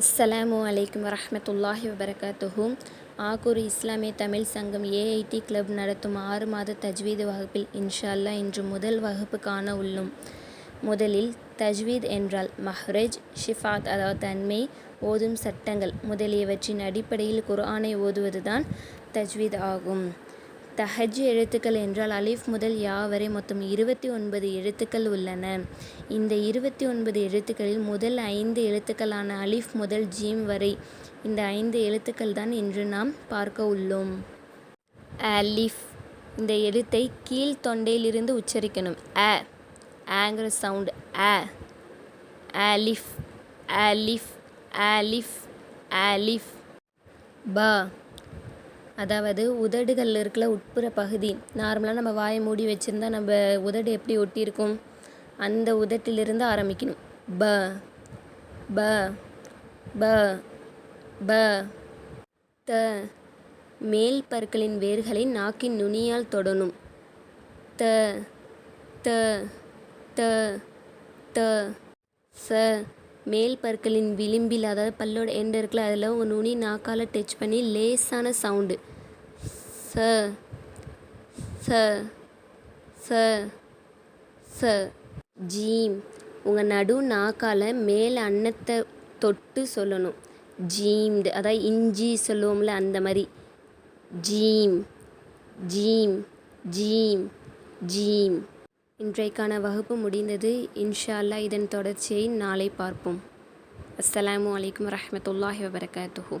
அஸ்ஸலாமு அலைக்கும் வரமத்துல்லாஹி வபரகாத்துஹு. ஆகூர் இஸ்லாமிய தமிழ் சங்கம் ஏஐடி கிளப் நடத்தும் ஆறு மாத தஜ்வீது வகுப்பில் இன்ஷா இன்று முதல் வகுப்பு காண உள்ளோம். முதலில் தஜ்வீத் என்றால் மஹ்ரஜ் ஷிஃபாத் அதாவது தன்மை ஓதும் சட்டங்கள் முதலியவற்றின் அடிப்படையில் குர்ஆனை ஓதுவதுதான் தஜ்வீத் ஆகும். தஹஜ் எழுத்துக்கள் என்றால் அலிஃப் முதல் யா வரை மொத்தம் இருபத்தி ஒன்பது எழுத்துக்கள் உள்ளன. இந்த இருபத்தி ஒன்பது எழுத்துக்களில் முதல் ஐந்து எழுத்துக்களான அலிஃப் முதல் ஜீம் வரை இந்த ஐந்து எழுத்துக்கள் தான் இன்று நாம் பார்க்க உள்ளோம். அலிஃப் இந்த எழுத்தை கீழ் தொண்டையிலிருந்து உச்சரிக்கணும். அ ஆங்கிற சவுண்ட் அ அலிஃப் அலிஃப் அலிஃப் அலிஃப் ப. அதாவது உதடுகள் இருக்கிற உட்புற பகுதி. நார்மலாக நம்ம வாயை மூடி வச்சுருந்தா நம்ம உதடு எப்படி ஒட்டியிருக்கும்? அந்த உதட்டிலிருந்து ஆரம்பிக்கணும். ப ப ப ப. த மேல் பற்களின் வேர்களை நாக்கின் நுனியால் தொடணும். த த த த ச மேல் பற்களின் விளிம்பில் அதாவது பல்லோட எண்ட் இருக்குல்ல அதில் உங்கள் நுனி நாக்கால் டச் பண்ணி லேசான சவுண்டு ச ச ச ச. ஜீம். உங்கள் நடு நாக்கால் மேல் அன்னத்தை தொட்டு சொல்லணும். ஜீம்டு. அதாவது இஞ்சி சொல்லுவோம்ல அந்த மாதிரி. ஜீம். ஜீம். ஜீம். ஜீம். இன்றைக்கான வகுப்பு முடிந்தது. இன்ஷா அல்லாஹ் இதன் தொடர்ச்சியை நாளை பார்ப்போம். அஸ்ஸலாமு அலைக்கும் வரமத்துல்லாஹி வபரகாத்துஹூ.